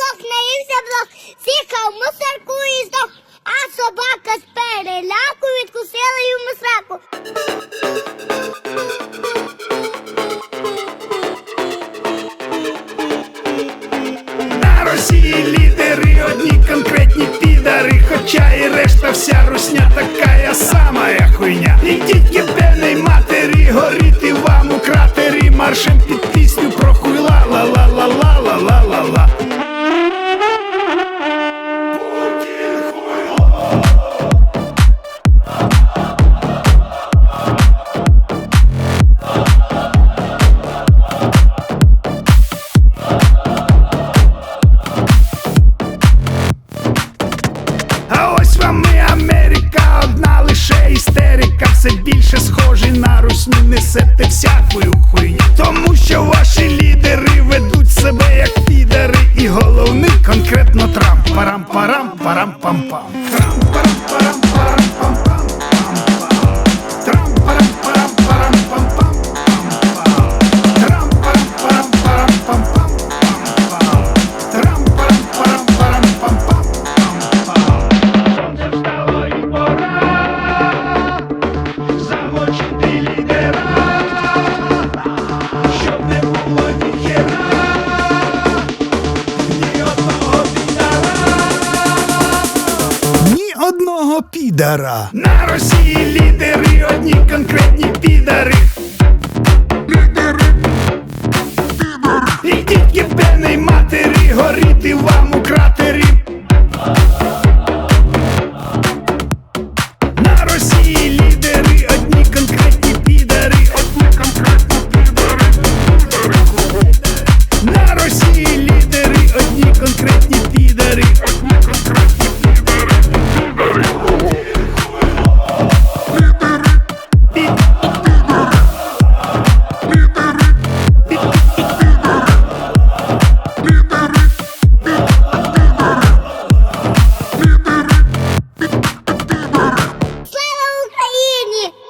лох, наївся блох, з'їхав мусорку і здох, а собака з переляку відкусила йому сраку. На Росії лідери, одні конкретні підари, хоча і решта вся русня така сама хуйня. Ідіть єбений на несете всякою хуйню. Тому що ваші лідери ведуть себе як підари, і головний конкретно Трамп. Парам парам парам ні одного підара. На Росії лідери, одні конкретні підари. Лідери, підари. І тільки пени матері горіти вам у кратері.